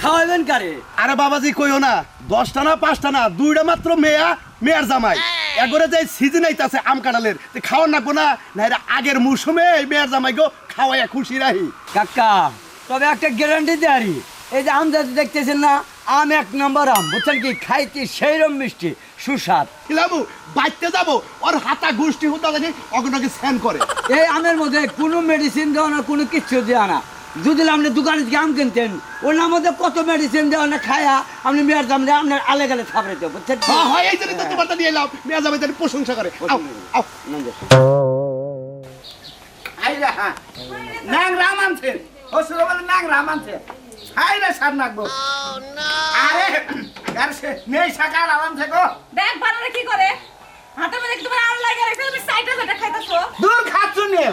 খাওয়াবেন কারে? আরে বাবাজি কইও না দশটা না পাঁচটা না দুইটা মাত্র মেয়া মেয়ার জামাই। একবারে যে সিজন আইতাছে আম কাঁঠালের খাওয়ার না না এরা আগের মৌসুমে এই মেয়ার জামাই গো খাওয়াইয়া খুশি রাহি। কাকা তবে একটা গ্যারান্টি দেয়ারি। এই যে আম যাতে দেখতেছেন না আম এক নম্বর আম বুঝছেন কি? খাইতে সেইরম মিষ্টি। সুস্বাদ। খিলাবু বাইতে যাব ওর হাতা গোষ্ঠী হতা দেখি অগনকে স্যান করে। এই আমের মধ্যে কোনো মেডিসিন দেওয়া না কোনো কিচ্ছু দেওয়া না। যদি আপনি দোকানে থেকে আম কিনতেন ওর মধ্যে কত মেডিসিন দেওয়া না খায়া আপনি মেয়ের দাম দিয়ে আপনার আলে গেলে থাপড়াইতে বুঝছেন হ্যাঁ হয় এই জন্য তো তোমারটা দিয়ে এলাম মেয়া জামাই তার প্রশংসা করে। আও আও। আইরা নাং রাম আনছে হসুর বলে নাং রাম আনছে হাইরা সার নাকবো। আরে আর সে নেই সাকার আরাম থেকো। দেখ বানারে কি করে? হাতের মধ্যে তোমার আম লাগে রেখে তুমি সাইডে যেটা খাইতাছো? দূর খাচ্ছু নে।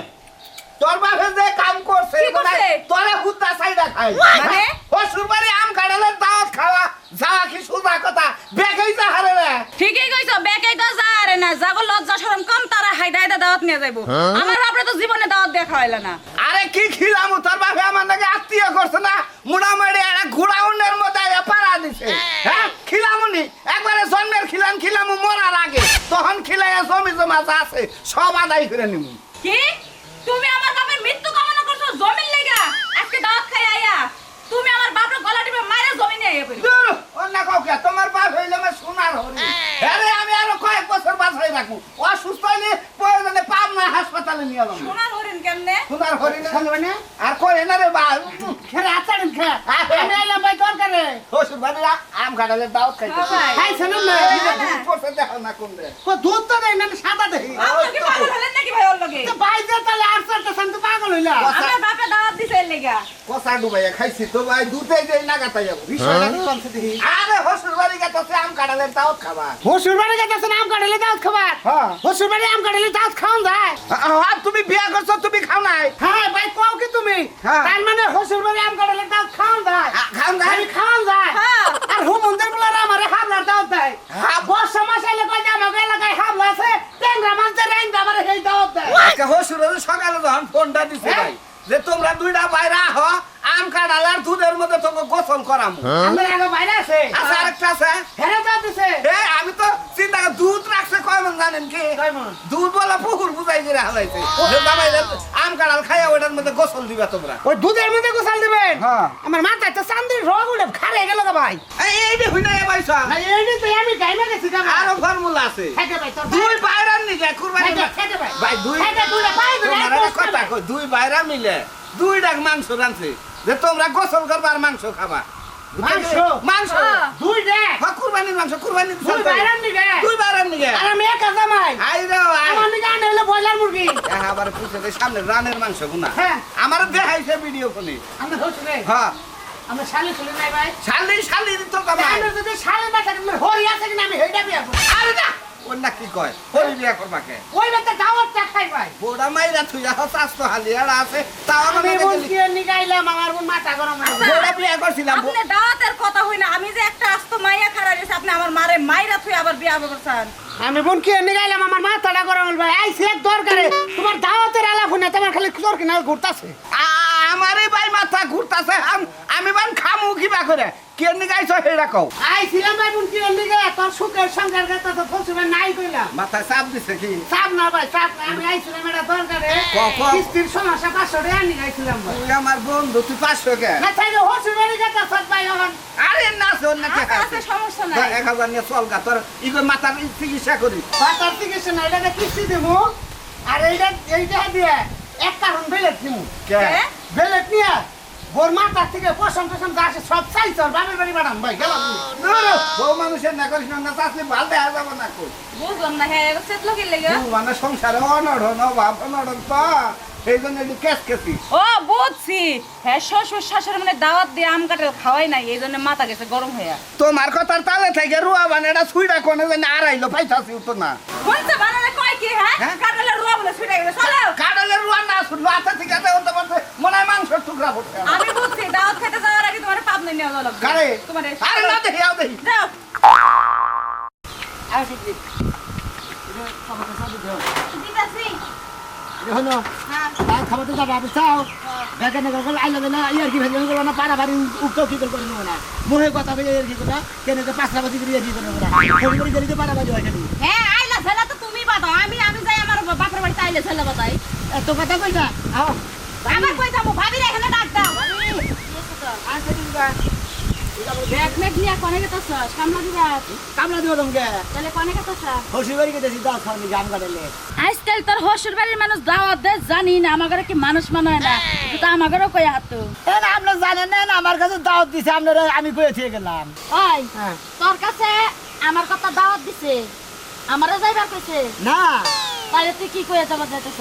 তোর বাপে যে কাম করছে কি করছে? তোরে কুত্তা সাইডা খাই। মানে? হসুর বাড়ি আম কাটালের দাওয়াত খাওয়া যাওয়া কি সুদা কথা বেকাই যা হারে রে। ঠিকই কইছো বেকাই তো যা রে না। যাগো লজ্জা শরম কম তারা হাইডা হাইডা দাওয়াত নিয়ে যাইবো। আমার বাপরে তো জীবনে দাওয়াত দিয়ে খাওয়াইলা না। আরে কি খিলাম তোর বাপে আমার নাকি আত্মীয় করছে না? মুড়ামাড়ি একটা ঘোড়াউন্ডের মধ্যে আইয়া পাড়া দিছে। হ্যাঁ। খিলামুনি একবারে জন্মের খিলাম খিলামু মরার আগে। তখন খিলাইয়া জমি জমা আছে সব আদায় করে নিমু। কি? তুমি আমার বাপের মৃত্যু কামনা করছ জমির লেগা? আজকে দাওয়াত খাই আইয়া তুমি আমার বাপরে গলা টিপে মারে জমি নিয়ে আইয়া পড়ি দূর, অন্য কাউকে তোমার বাপ হইলে আমার সোনার হরি। আরে আমি আরও কয়েক বছর বাঁচাই রাখব। অসুস্থ হইলে প্রয়োজনে পাবনা হাসপাতালে নিয়ে যাব। সোনার হরিণ কেমনে? সোনার হরি না আর কই না রে বা খেরে আচারেন খে। আমি আইলাম ভাই দরকারে শ্বশুর বাড়ি আম কাটালে দাওয়াত খাইতে হ্যাঁ। খাইছেন না। দুধ পড়ছে দেখো না কোন রে দুধ তো দেয় না সাদা দেই আপনি কি পাগল হলেন নাকি ভাই ওর লগে? বাইরে তাহলে আর চারটা শান্ত পাগল হইলা। আমার বাপে দাওয়াত দিছে এর লেগা। কষা ডুবাইয়া খাইছি তো ভাই দুধে যে না গাতা যাব আরে শ্বশুর বাড়ি গেছে আম কাটালে দাওয়াত খাবা হসুর বাড়ি গেছে আম কাটলে দাঁত খাবার? হ্যাঁ। হসুর বাড়ি আম খাওন যায়? আর তুমি বিয়া করছ তুমি খাও নাই? হ্যাঁ ভাই কও কি তুমি? হ্যাঁ। তার মানে হসুর বাড়ি আম কাটলে দাঁত খাওন যায় আ, খাওন যায়? আমি খাওন যায় হ্যাঁ। আর হুমন্দের বলার আমারে হাবলার দাওয়াত দেয় হ্যাঁ। বর্ষা মাস আইলে কয় যে আমাকে এলাকায় হাবলা আছে ট্যাংরা মাছ যে রেঞ্জ আমারে সেই দাওয়াত দেয় আজকে হসুর সকালে যখন ফোনটা দিছে ভাই যে তোমরা দুইটা বাইরে আহ আম কাটাল আর দুধের মধ্যে তোকে গোসল করামু। আমার আগে বাইরে আছে। আচ্ছা আরেকটা আছে। হেরে দাওয়াত দিছে। এ, আমি তো চিন্তা করি দুধ রাখছে কয় মন জানেন কি? দুধ বলা পুকুর বুঝাই করে হালাইছে। যে আম কাটাল খাইয়া ওটার মধ্যে গোসল দিবা তোমরা। ওই দুধের মধ্যে গোসাল দিবেন? হ্যাঁ। আমার মাথায় তো চান্দির রোগ উঠে খারে গেল গো ভাই। এই যে হইনা এ পয়সা না এই তো আমি গাইমা গেছি গা আরও ফর্মুলা আছে। খাইতে ভাই তোর দুই বাইরার নিকে কুরবানি ভাই ভাই দুই দুই বাইরা মিলে দুই ডাক মাংস রানছে যে তোমরা গোসল করবা আর মাংস খাবা। মাংস? মাংস? হ্যাঁ। দুই হ্যাঁ, কুরবানির মাংস কুরবানির দুই বাইরার নিগে দুই বাইরার নিকে আর আমি একা জামাই। আই রে আই আমার নিগে আনে হলো ব্রয়লার মুরগি। হ্যাঁ, আবার পুছে দে সামনে রানের মাংস গুনা। হ্যাঁ। আমার দেখাইছে ভিডিও ফোনে আমরা হচ্ছে হ্যাঁ। আমরা শালি চলে নাই ভাই। শালি শালি তো কামাই। আমরা যদি শালি না থাকে হরি আছে কিনা আমি হেইটা বিয়া করব। আরে না! কি কয়? হরি বিয়া করবাকে? ওই বেতে দাওয়াত চা খাই ভাই। বোড়া মাইরা হালিয়াড়া আছে। তাও আমি মন কি নিগাইলাম আমার মন মাথা গরম হয়ে গেল। বোড়া বিয়া করছিলাম। আপনি দাওয়াতের কথা হই না আমি যে একটা আস্ত মাইয়া খাড়া রয়েছে আপনি আমার মারে মাইরা থুই আবার বিয়া করছেন। আমি বোন কি নিগাইলাম আমার মাথাটা গরম হল ভাই। আইছি এক দরকারে তোমার দাওয়াতের আলাপ শুনে তোমার খালি তোর কিনা ঘুরতাছে। আ- আমারই ভাই মাথা ঘুরতাছে আম- আমি বান খামু কিবা করে। কে নিগাইছো হেডা কও? আইছিলাম ভাই বোন কি নিগে তোর সুখের সংসার কথা তো ফসবে নাই কইলাম। মাথায় চাপ দিছে কি? চাপ না ভাই চাপ না আমি আইছিলাম এটা দরকারে। ক, ক। কিস্তির সমস্যা পাঁচশো টাকা নিয়ে আইছিলাম ভাই। তুই আমার বন্ধু তুই পাঁচশো কে? না চাইলে হসুর বাড়ি যেতে সৎ ভাই এখন আরে না শোন না কে আচ্ছা, সমস্যা নাই। এক হাজার নিয়ে চল গা তোর ইগো মাথার চিকিৎসা করি। বাতার চিকিৎসা না এটাকে কিস্তি দেবো আর এইটা এইটা দিয়ে এক কারণ বেলেট দিবো কে? বেলেট নিয়ে বোর মাথার থেকে পশম টসম যা আসে সব চাই চল বাপের বাড়ি পাঠাম ভাই গেলাম। বউ মানুষের না করিস না চাষলে ভালো দেখা যাব না কই। বুঝলাম না হ্যাঁ সেট লোকের লেগে। মানে সংসারে অনড়ন অভাব অনড়ন তো। এই জন্য একটু কেস কেসি ও বুঝছি। হ্যাঁ শ্বশুর শাশুড়ি মানে দাওয়াত দিয়ে আম কাটে খাওয়াই নাই এই জন্য মাথা গেছে গরম হইয়া তোমার কথার তালে থেকে রুয়া এটা সুইডা কোনে জানি আড়াইলো পাইতাছি তো না। বলছে বানালে কয় কি হ্যাঁ? কাটালে বলে ছুটে গেছে চলো। কাডালের রুয়া না শুনলো আচ্ছা ঠিক আছে ওটা বলতে মনে হয় মাংসের টুকরা পড়ছে আমি বুঝছি দাওয়াত খেতে যাওয়ার আগে তোমার পাবনা নিয়ে যাওয়া লাগবে। কারে? তোমার আরে না দেখি আও দেখি। যাও। দিতাছি হ্যাঁ। তাই খাবার আপনি চাও বেকার না করে আইলো না ইয়ার কি ফেলে করব না পাড়া বাড়ি উঠতে কি করে নেব না? মুহে কথা বলে ইয়ার কি কথা কেন পাঁচটা বাজি করে ইয়ার কি করে নেব না ফোন করে দিলে তো পাড়া বাজি হয় হ্যাঁ আইলা ছেলে তো তুমি বাদাও আমি আমি যাই আমার বাপের বাড়িতে আইলে ছেলে বাদাই এত কথা কই না আও। আমার কই যাব? ভাবির এখানে ডাক দাও। ঠিক আছে ব্যাগ ম্যাগ নিয়ে কোনে গেতেছ? সামলা দিবা? কামলা দিব তোমাকে। তাহলে কোনে গেতেছ? হসি বাড়ি গেছি দাও খাওয়ানি গান কাটালে আজকাল তোর হসুর বাড়ির মানুষ দাওয়াত দে জানি না আমার কি মানুষ মনে না। তো আমাদেরও কই হাতো এ না আপনার জানেন না আমার কাছে দাওয়াত দিছে আপনারা আমি কয়ে থেকে গেলাম? ওই হ্যাঁ। তোর কাছে আমার কথা দাওয়াত দিছে। আমারও যাইবার কইছে। না। তাহলে তুই কি কইয়া যাবার যাইতেছ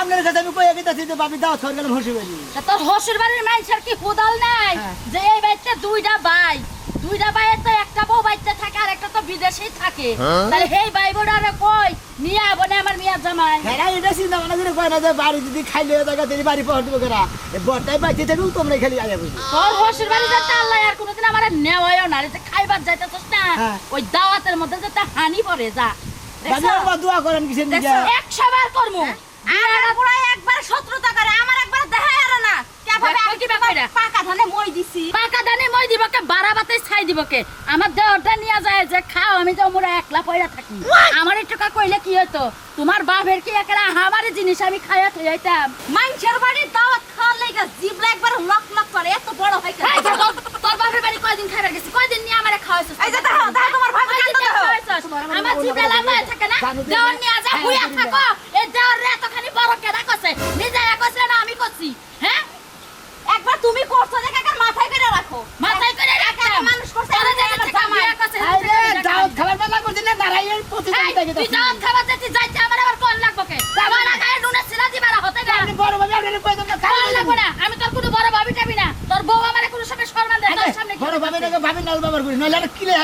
আপনার কাছে আমি কয়ে গেছি যে বাবি দাওয়াত করে গেলাম হসি বাড়ি তোর হসুর বাড়ির মানুষের কি কোদাল নাই? হ্যাঁ। যে এই বাড়িতে দুইটা ভাই দুইটা ভাইয়ের তো একটা বউ বাড়িতে থাকে আর একটা তো বিদেশেই থাকে। তাহলে সেই ভাই বোনারে কই? নিয়ে আবো না আমার মিয়া জামাই। হ্যাঁ এটা চিন্তা ভাবনা করে কয় না যে বাড়ি যদি খাইলে জায়গা তিনি বাড়ি পৌঁছ দেবো কেনা বরটাই বাইতে থাকু তোমরা খালি আগে বুঝি। তোর হসুর বাড়ি যাতে আল্লাহ আর কোনোদিন আমার নেওয়াও না। রে যে খাইবার যাইতেছস না হ্যাঁ। ওই দাওয়াতের মধ্যে যাতে হানি পড়ে যা। বাবি আমার দোয়া করেন কিসের দিকে? একশো বার করমু। আমার পুরো একবার শত্রুতা করে আমার একবার দেখাই আর না। কে ভাবে আমি কি কইরা পাকা ধানে মই দিছি। পাকা ধানে মই দিব কে বাড়া বাতে ছাই দিব কে? আমার দেহটা নিয়ে যায় যে খাও আমি তো মোরা একলা পয়রা থাকি। আমার একটু কা কইলে কি হতো তোমার বাপের কি একরা আমার জিনিস আমি খাইয়া থই যাইতাম মানুষের বাড়ি দাওয়াত খাওয়ার লাগা জিবলা একবার লক লক করে এত বড় হয় তোর বাপের বাড়ি কয়দিন খাইবার গেছি? কয়দিন নিয়ে আমারে খাওয়াইছিস? এই যে দেখো দেখো তোমার ভাই আমার জিবে লাগায় থাকে না দেওয়ার নিয়ে যা হুইয়া থাকো এই দেওয়ার রে এতখানি বড় কেডা কছে নিজে কইছিল না আমি করছি হ্যাঁ একবার তুমি করছ যে কাকার মাথায় করে রাখো মাথায় করে রাখো মানুষ করছে আরে জায়গা জামাই কছে আরে দাওয়াত খাবার বেলা করছি না দাঁড়াই প্রতিদিন তুই দাওয়াত খাবার যেতে যাইতে আমার আবার কোন লাগবো কে? আমার গায়ে নুনে ছিলা দিবার হতে না আপনি বড় ভাবে আপনার কয়ে দেবেন কোন লাগবো না। আমি তোর কোনো বড় ভাবি টাবি না। তোর বউ আমারে কোনো সময় সম্মান দেয় তোর সামনে কি বড় ভাবে দেখে ভাবি নাল বাবার করি নইলে আর কিলে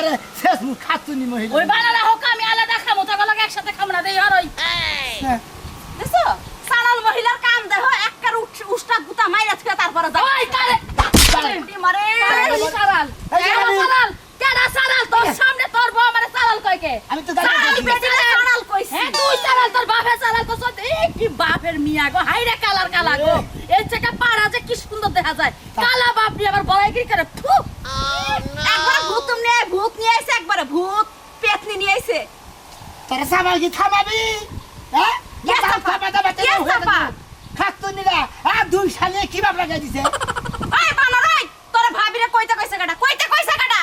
মুখ খাতুনি মহিলা। ওই বানালা হোক আমি আলাদা খামো তোর লগে একসাথে খামো না দেই আর ওই হ্যাঁ। দেখছ? সানাল মহিলার কাম দেহ এককার উষ্টা গুতা মাইরা থেকে তারপরে যাও ওই কারে মারে। আমি- সারাল কেডা সারাল তোর সামনে তোর বউ আমারে সারাল কয় কে? আমি তো না কি। বেটি সারাল কইছি। হ্যাঁ তুই সারাল তোর বাপে সারাল কইছ এই কি বাপের মিয়া গো হাইরে কালার কালা গো। এই। চেকা পাড়া যে কি সুন্দর দেখা যায়। কালা বাপ নিয়ে আবার বড়াই কি করে ফু একবার ভূত নিয়ে ভূত নিয়ে আইছে একবারে ভূত পেতনি নিয়ে আইছে তারা সামাল কি হ্যাঁ? কে? থামা দাবা কে চাপা? খাতুনি না আর দুই সালে কি বাপ লাগাই দিছে? এই বানর এই তোরে ভাবিরে কইতে কইছে কাটা কইতে কইছে কাটা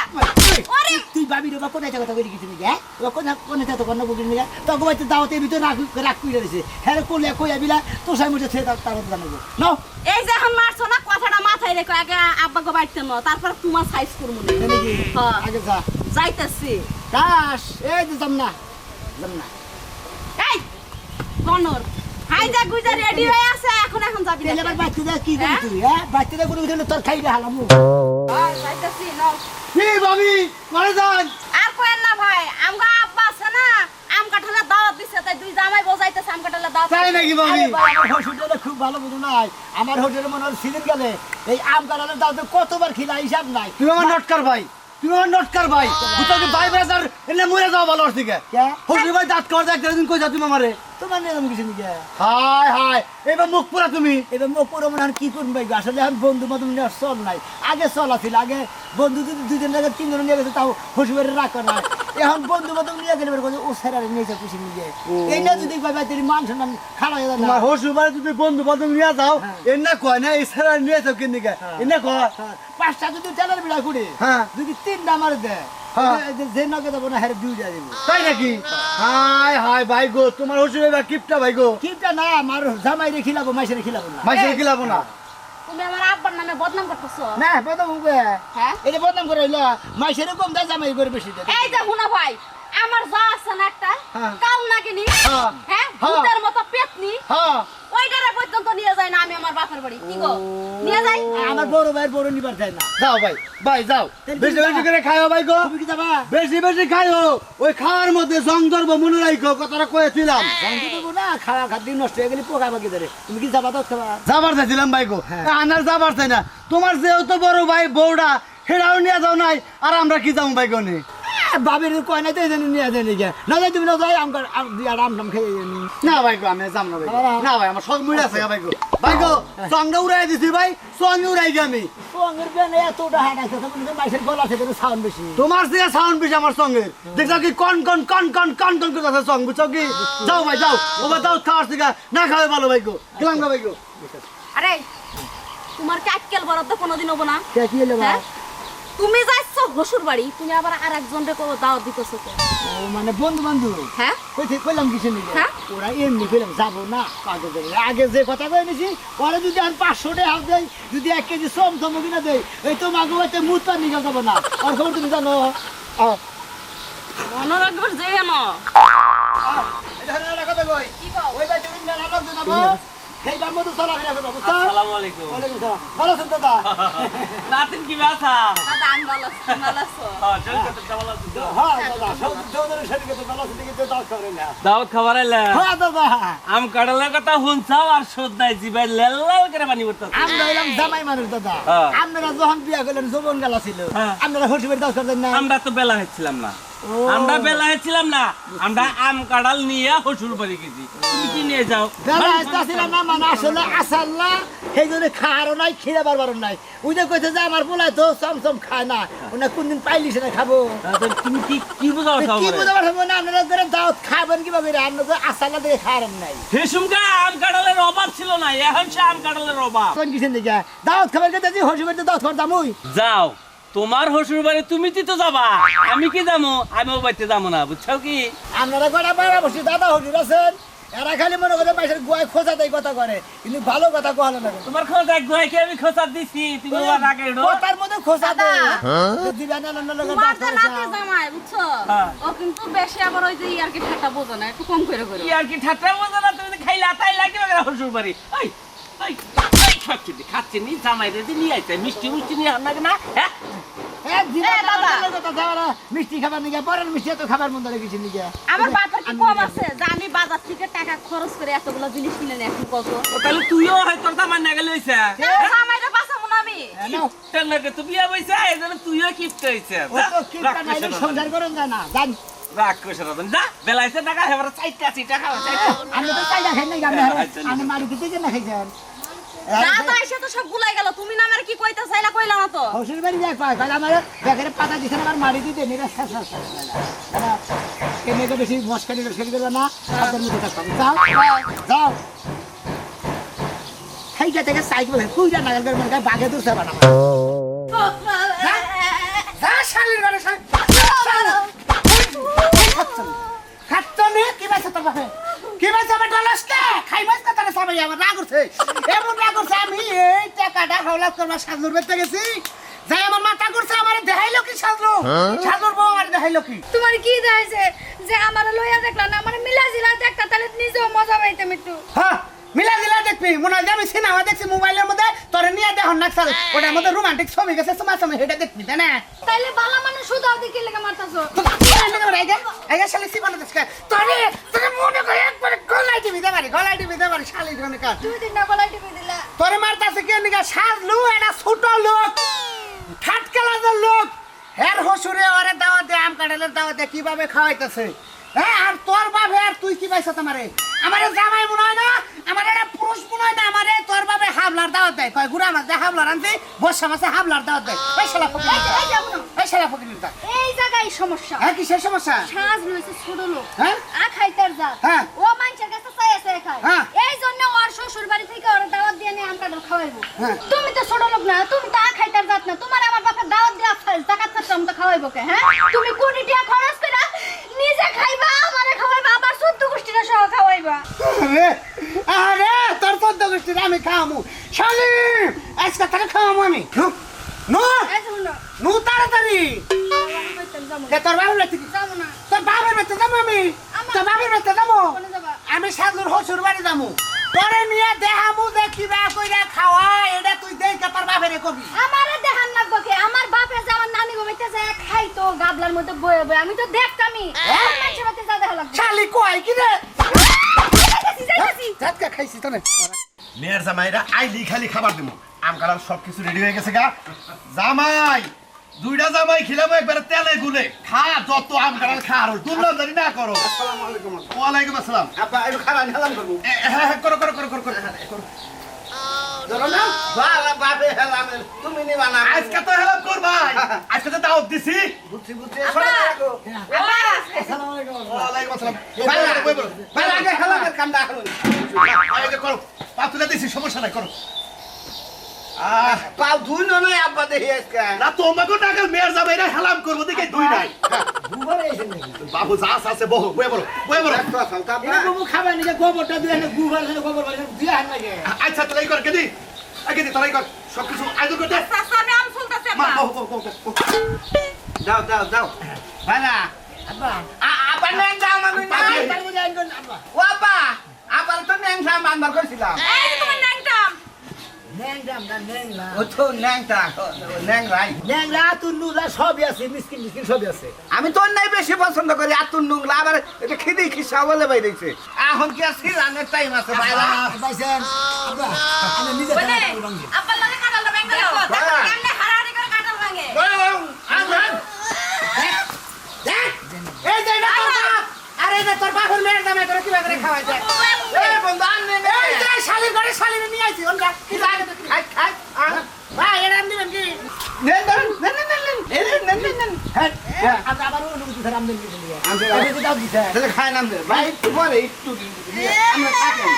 ওরে! তুই ভাবি রে বা কোথায় কথা কই গেছিস নাকি হ্যাঁ? ও কোন কোন তো কোন বুকিং নিয়ে তো গোবাইতে দাওতে ভিতর রাখ রাখ রইছে হ্যাঁ কোলে কই আবিলা তো সাই ছেড়ে দাও তার জানাব নাও। এই যে এখন মারছো না কথাটা মাথায় রেখো আগে আব্বা ন তারপর তোমার সাইজ করব না। হ্যাঁ। আগে যা। যাইতেছি। দাস এই যে যাম না না এই বনর হাই যা গুজা রেডি হয়ে আছে এখন এখন যাবি তেলে আবার বাচ্চাদের কি করি হ্যাঁ? হ্যাঁ বাচ্চাদের কোনো কিছু তোর খাইবে হালামু। যাইতেছি নাও। কি ভাবি করে যান। আর কোয়েন না ভাই আমগো আব্বা আছে না আম কাঁঠালের দাওয়াত দিছে তাই দুই জামাই বজাইতেছে আম কাঁঠালের দাওয়াত তাই নাকি ভাবি? আমার হোটেলে খুব ভালো বুঝো নাই। আমার হোটেলে মনে হয় সিজন গেলে এই আম কাটালের দাও তো কতবার খিলা হিসাব নাই। তুমি আমার নটকার ভাই। তুমি আমার নটকার ভাই বুঝতে ভাই ব্রাদার এনে মরে যাও ভালো দিকে থেকে কে? হসি ভাই দাঁত কর দেখ দিন কই যা তুমি আমারে? তোমার নিয়ে কিছু নিকে হাই হাই এবার মুখ পুরা তুমি? এবার মুখ পুরো মনে কি করুন আসলে এখন বন্ধু মতন নেওয়ার চল নাই। আগে চল আছিল আগে বন্ধু যদি দুজন লাগে তিনজন নিয়ে গেছে তাও হসুবারে রাখা এখন বন্ধু মতন নিয়ে গেলে ও সেরারে নিয়েছে খুশি নিয়ে এইটা যদি কয় মান সম্মান খারাপ হয়ে যাবে তোমার যদি বন্ধু বান্ধব নিয়ে যাও হ্যাঁ। এনে কয় না এই সেরা নিয়ে যাও কিন দিকে এনে কয়? হ্যাঁ, পাঁচটা যদি তেলের বিড়া করে হ্যাঁ। যদি তিনটা মারে দেয়। এই যে- যে দেবো না হ্যাঁ দুইটা দেবো। তাই নাকি? হাই হাই ভাই গো তোমার হসি ভাই কিপটা ভাই গো? কিপটা না আমার জামাই রে খিলাবো মাইসে রে খিলাবো না। মাইসে খিলাবো না। তুমি আমার আব্বার নামে বদনাম করতেছো। না বদনাম হবে হ্যাঁ? এটা বদনাম করে হইল মাইসে রে কম দা জামাই করে বেশি এই যে হুনা ভাই আমার যা আছে না একটা হ্যাঁ। কাল নাগিনি হ্যাঁ। হ্যাঁ হ্যাঁ। ভূতের মতো পেতনি হ্যাঁ। ওইটারে পর্যন্ত নিয়ে যায় না আমি আমার বাপের বাড়ি। কি গো? নিয়ে যাই আমার বড় ভাইয়ের বড় নিবার যায় না। যাও ভাই ভাই যাও। বেশি তুমি বেশি। করে খাইও ভাই গো। তুমি কি যাবা? বেশি বেশি খাইও। ওই খাওয়ার মধ্যে জং ধরবো মনে রাখো কথাটা কয়েছিলাম জানতে দেবো না খাওয়া খাদ্য নষ্ট হয়ে গেলে পোকা পাখি ধরে। তুমি কি যাবা তো খাবা যাবার চাইছিলাম ভাই গো। হ্যাঁ। আনার যাবার চাই না। তোমার যেহেতু বড় ভাই বউটা সেটাও নিয়ে যাও নাই। আর আমরা কি যাব ভাই গো নে? বাবির কয় নাই তো এই জন্য নিয়ে দেয় নাকি? না যাই তুমি না যাই আম কর- আম দিয়ে আর আম টাম খেয়ে নি না ভাই গো, আমি যাম না ভাই না ভাই আমার সব মুড়ে আছে ভাই গো। ভাই গো সঙ্গে উড়াই দিছি ভাই সঙ্গে উড়াই দি আমি। সঙ্গের বেনে এতটা হাট আছে তখন তো মাইসের গলা থেকে সাউন্ড বেশি। তোমার থেকে সাউন্ড বেশি আমার সঙ্গে দেখছ কি কন কন কন কন কন কন করতেছে সঙ্গ বুঝছ কি? যাও ভাই যাও। ও ভাই যাও খাওয়ার থেকে। না খাওয়াই ভালো ভাই গো। গেলাম গো ভাই গো। আরে তোমার কি আজকাল বরাদ্দ কোনোদিন হব না? কে কি হলো হ্যাঁ? তুমি যাচ্ছ হসুর বাড়ি তুমি আবার আর একজন রে কোনো দাওয়াত দিতেছো কে? ও মানে বন্ধু বন্ধু? হ্যাঁ? কইতে কইলাম কিছু নিয়ে হ্যাঁ? ওরা এমনি কইলাম যাব না দেবে আগে যে কথা কই নিছি পরে যদি আর পাঁচশো টাকা দেয় যদি এক কেজি সোম থম কিনা দেয় এই তো মাগো হইতে তো আর নিয়ে যাব না। আর খবর তুমি জানো? মনে রাখবে যে না কথা কই। ওই বাড়িতে তুমি মেলা লোক জানাব, সেই দাম মতো চলাফেরা করব, বুঝছ? আসসালামু আলাইকুম ওয়ালাইকুম আসসালাম। ভালো আছেন দাদা? নাতিন কি ব্যথা দাদা আমি ভালো আছি, ভালো আছো? হ্যাঁ? হ্যাঁ, দাদা, সব- সৌন্দর্য শরীরে তো ভালো আছেন দেখে তো দাওয়াত করেন দাওয়াত খাবার হ্যাঁ, দাদা, আম কাটালের কথা শুনছাও আর সদাই জিবাই লাল লাল করে পানি পড়তাছে আমরা হইলাম জামাই মানুষ দাদা। আপনারা যখন বিয়া করলেন যৌবন গালা ছিল। আপনারা হসিবের দাওয়াত করলেন না আমরা তো বেলা হচ্ছিলাম না। আমরা বেলা হচ্ছিলাম না আমরা আম কাঁঠাল নিয়ে হসুর বাড়ি গেছি। তুমি কি নিয়ে যাও? আসতেছিলাম না মানে আসলে আসাল না সেই জন্য খাওয়ারও নাই খিরে বারবারও নাই। ওই যে যে আমার তো চমচম খায় না ওনা কোনদিন পাইলিস না খাব। তুমি কি কি বুঝাও কি বুঝতে পারব না আপনারা করে দাওয়াত খাবেন কীভাবে রে? আপনারা তো আসালা দেখে খাওয়ারেন নাই। হেসুমকা আম কাঁঠালের অভাব ছিল না এখন সে আম কাঁঠালের অভাব। কোন কিসের দিকে? দাওয়াত খাবার খেতে যে হসিবের দাওয়াত খাবার দামুই যাও। তোমার হসুর বাড়ি তুমি তো যাবা। আমি কি যাব? আমি ও বাড়িতে যাব না বুঝছ কি? আপনারা কটা পাড়া বসে দাদা হসির আছেন? এরা খালি মনে করে পয়সার গুয়ায় খোঁজা দেয় কথা করে। কিন্তু ভালো কথা কহানো না তোমার খোঁজ এক গুহাইকে আমি খোঁচা দিছি? তুমি ওর আগে এডো। কথার মধ্যে খোঁজা দাদা। দেয়। দিবা না না না লোকের তোমার যে নাতি জামাই, বুঝছ? হ্যাঁ। ও কিন্তু বেশি আবার ওই যে ইয়ার কি ঠাট্টা বোঝে না, একটু কম করে করো। কি আর কি ঠাট্টা বোঝো না তুমি তো খাইলা তাই কি বাগা হসুর বাড়ি ওই ওই খাচ্ছি খাচ্ছি নি জামাই রে নিয়ে আইছে মিষ্টি মিষ্টি নিয়ে আনা না? হ্যাঁ? হ্যাঁ, না, দাদা। না, না, দাদা, যাওয়ারা মিষ্টি খাবার নিগে পরের মিষ্টি এত খাবার মন্দ রেখেছি নিগে আমার বাপের কি কম আছে? যে আমি বাজার থেকে টাকা খরচ করে এতগুলো জিনিস কিনে নিয়ে এখন কত? তাহলে তুইও হয় জামাই না গেলে হইছে? জামাইরে বাঁচাবো না আমি। নাও, তেল বিয়া বইছে এই তুইও কিপতে হইছে। ও তো কিপটা নাইলে সংসার করেন না জান রাগ কইছে না যা বেলাইছে টাকা হেবার চাইটা চাইটা খাওয়া চাইটা। আমি তো চাইলা খাই নাই আমি মারি দিতে না খাইছেন? দাদা এসে তো সব গুলাই গেল তুমি না আমার কি কইতে চাইলা কইলা না তো হসুর বাড়ি যাই পায় কাল আমার ব্যাগের পাতা দিছেন আমার মারি দিতে নিরা শেষ শেষ শেষ কেনে তো বেশি মস্কারি মস্কারি করবে না আপনার মধ্যে থাকতাম যাও যাও খাইটা থেকে সাইড কুইটা নাগাল মনে বাঘে দূর যাবা না শালির ঘরে খাচ্ছ নে কি বাইছে তোর বাপে কি বাইছে আমার ডলাসটা না তারা সবাই আমার রাগ করছে। এমন রাগ করছে আমি এই টাকাটা হাওলাত করবার সাজুর বেঁচে গেছি। যাই আমার মাথা করছে আমার দেখাইলো কি সাজলো? সাজুর বউ আমার দেখাইলো কি? তোমার কি দেখাইছে? যে আমার লইয়া দেখলা না আমার মিলা জিলা দেখতা তাহলে নিজেও মজা পাইতাম একটু। হ্যাঁ মিলা দিলা দেখবি মনে হয় আমি সিনেমা দেখছি মোবাইলের মধ্যে তোরে নিয়ে দেখুন না চল ওটার মধ্যে রোমান্টিক ছবি গেছে তোমার সময় সেটা দেখবি তাই না? তাইলে বালা মানে সুদাও দিকে লেগে মারতাছো। তোরে দুই দিন না গলায় টিপে দিলা। মারতাছে কে নিকা সাজলু এটা ছোট লোক ঠাটকালাজের লোক। হের হসুরে ওরে দাওয়াত দে আম কাটালের দাওয়াত দে কীভাবে খাওয়াইতেছে? হ্যাঁ আর তোর বাবে আর তুই কি পাইছ তোমারে? আমারে জামাই মনে হয় না আমার এটা পুরুষ মনে হয় না আমারে তোর বাবে হাবলার দাওয়াত দেয়। কয় গুড়া মাছ দেয় হাবলার আনতে বর্ষা মাসে হাবলার দাওয়াত দেয়। এই শালা ফকির। এই শালা ফকির এই জায়গায় সমস্যা। হ্যাঁ কিসের সমস্যা? সাজ লইছে ছোট লোক। হ্যাঁ? আ খাইতার জাত হ্যাঁ। ও মানুষের কাছে চাই আছে খায়। হ্যাঁ। এই জন্য ওর শ্বশুর বাড়ি থেকে ওর দাওয়াত দিয়ে নিয়ে আমরা খাওয়াইবো হ্যাঁ। তুমি তো ছোট লোক না তুমি তো আ খাইতার জাত না। তোমার আমার বাপের দাওয়াত দিয়া জাকাত খাচ্ছ তো খাওয়াইবো কে হ্যাঁ? তুমি কোটি টাকা খরচ করে নিজে খাইবা আমারে খাওয়াইবা আবার সদ্য গোষ্ঠীরা সহ আরে আরে তোর পদ্ম গোষ্ঠীর আমি খাওয়ামু। শালি আজকে তাকে খাওয়ামু আমি। নু তাড়াতাড়ি। তোর বাবার বাড়িতে যাব না। তোর বাবার বাড়িতে যাব আমি? তোর বাবার বাড়িতে যাব? আমি সাজুর হসুর বাড়ি যাব। পরে নিয়ে দেহামু দেখিবা কইরা খাওয়া এটা তুই দেখে তোর বাপেরে কবি। আমারে দেখান লাগবো কে আমার বাপে যে আমার নানি ঘুমাইতে যায় খাইতো গাবলার মধ্যে বয়ে বয়ে। আমি তো দেখতামই। আমার মানুষের বাড়িতে যা দেখা লাগবে। শালি কয় কি রে? যাইতাছি, যাইতাছি। খাইছি তো না মেয়ের জামাইরা আইলি খালি খাবার দিব। আম কালার সব কিছু রেডি হয়ে গেছে গা। জামাই দুইটা জামাই খিলাম একবারে তেলে গুলে। খা যত আম কাঁঠাল খা আর দুর্নাম জানি না করো। আসসালামু আলাইকুম। ওয়ালাইকুম আসসালাম। আপা একটু খারাপ হেলাম করব হ্যাঁ হ্যাঁ করো করো করো করো করো। করো। ধরো না। বাবা বাপে হেলামের তুমি নিবা না। আজকে তো হেল্প করবাই। আজকে তো দাওয়াত দিছি। বুঝছি বুঝছি। আসসালাম বাবা, বই বলো, বই বলো। বাবা, আগে হেলামের কামটা করুন এই করো পা তুলে দিছি সমস্যা নাই করো। পাও ধুই নয় আব্বা দেখি আজকে। না তোমাকে টাকা মেয়ের যাবে এটা হেলাম করব দেখে দুই নাই। নাকি বাবু যা আছে বহু বই বলো বই বলো বাবু খাবে নাকি গোবরটা দিয়ে এনে গুবর এনে গোবর বাড়ি দিয়ে আন নাকি? আচ্ছা তাই কর কেদি আগে দি তাই কর সবকিছু আয়োজন করতে। আমি আম চলতেছে মা বহু বহু বহু আব্বা। আব্বা যাও নাই আব্বা আব্বা তো ন্যাং মানবার কইছিলাম। এই তোমার আমি তোর নাই বেশি পছন্দ করি আর তোর নুংলা আবার এটা খিদি খিসা বলে বাইরেছে। এখন কি আছে রানের টাইম আছে। আরে তোর বাপের মেয়ের দামে তোর কীভাবে করে খাওয়াই যায় এই বন্ধু আন নে এই যে শালির ঘরে শালির নিয়ে আইছি ওনরা। কি লাগে তো খাই খাই আন ভাই এটা আন দিবেন কি? নেন নেন নেন নেন নেন এই নেন নেন নেন নেন। হ্যাঁ আবার অনুমতি স্যার আমদানি দিতে দিয়ে। আমদানি। আমি যদি দাও দিতে। তাহলে খাই নাম দে ভাই একটু পরে একটু আমরা থাকেন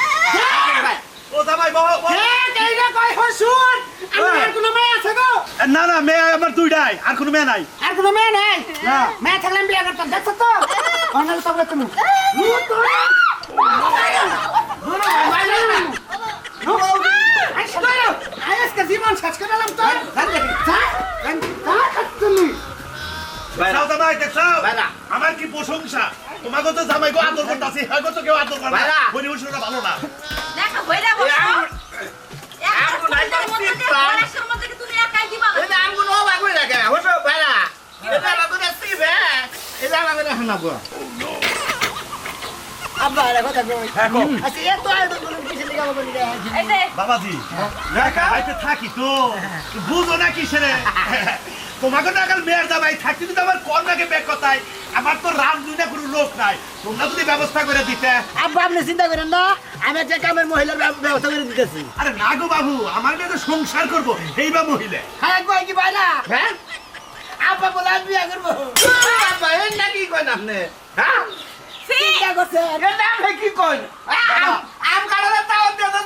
থাকেন ভাই। ও জামাই বহু বহু। এইটা কই হসুন আমার কোনো মেয়ে আছে গো? না না মেয়ে আমার দুইটাই আর কোনো মেয়ে নাই। আর কোনো মেয়ে নাই? না। মেয়ে থাকলে আমি বিয়ে করতাম দেখছ তো? অনাল তো তুমি জীবন শেষ করে দিলাম তো। আমার কি প্রশংসা? তোমাকে তো জামাই গো আদর করতেছি হ্যাঁ তো কেউ আদর করে না বাইরা। পরিবেশনটা ভালো না। দেখো হইরা বসো। একটা আগুন আইছে ফুলের মধ্যে কি তুমি একাই দিবা? এটা আঙ্গুল ও বাগুই লাগে হসো বাইরা এটা বাগুই সিবে এটা হানাবো আব্বা, এটা কথা কই। আচ্ছা, এত আয়োজন বাবাজি বাড়িতে থাকি তো। বুঝো না কিসেরে? তোমাকে তো এখন মেয়ের জামাই থাকতে তো আমার কন্যাকে ব্যাগ কথায়? আমার তো রাজনীতি কোনো লোক নাই। তোমরা যদি ব্যবস্থা করে দিতে। আব্বা, আপনি চিন্তা করেন না আমি একটা কামের মহিলার ব্যবস্থা করে দিতেছি। আরে না গো বাবু আমার মেয়ে তো সংসার করব এই বা মহিলা। হ্যাঁ কি ভাই না? হ্যাঁ? আব্বা বলে আমি বিয়া করব। বাবা এর নাকি কইন আপনি। হ্যাঁ? চিন্তা এটা আমি কি কইন আম কাটালে তাও দে তো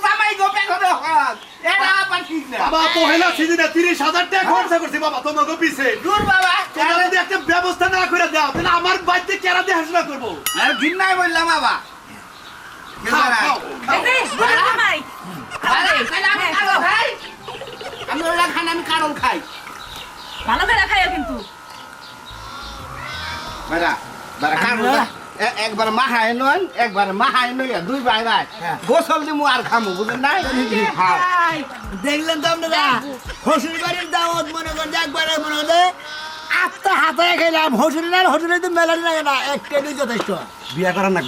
পেখো হকাত এটা আবার ঠিক না বাবা পহেলা সিজনে তিরিশ হাজার টাকা খরচা করছি বাবা তোমাকে পিছে। দূর বাবা তোমরা যদি একটা ব্যবস্থা না করে দাও তাহলে আমার বাড়িতে কেরা দেখাশোনা করব? আর ঘিন্নাই বললাম বাবা। খাও, খাও, খাও। এই যে বুড়ো। জামাই। আমি ওরা খান আমি কারণ খাই। ভালো করে খাইও কিন্তু। বেড়া বেড়া কারণ একবার মাহায় নয় একবার মাহায় নয় দুই ভাই ভাই গোসল দিমু আর খামু বুঝলেন নাই? হ্যাঁ। দেখলেন তো আপনারা? হসুরি বাড়ির দাওয়াত মনে করেন একবারে মনে হলে আত্মা হাতে খেলাম। হসুরি না হসুরি তো মেলানি লাগে না একটা যথেষ্ট। বিয়া করার না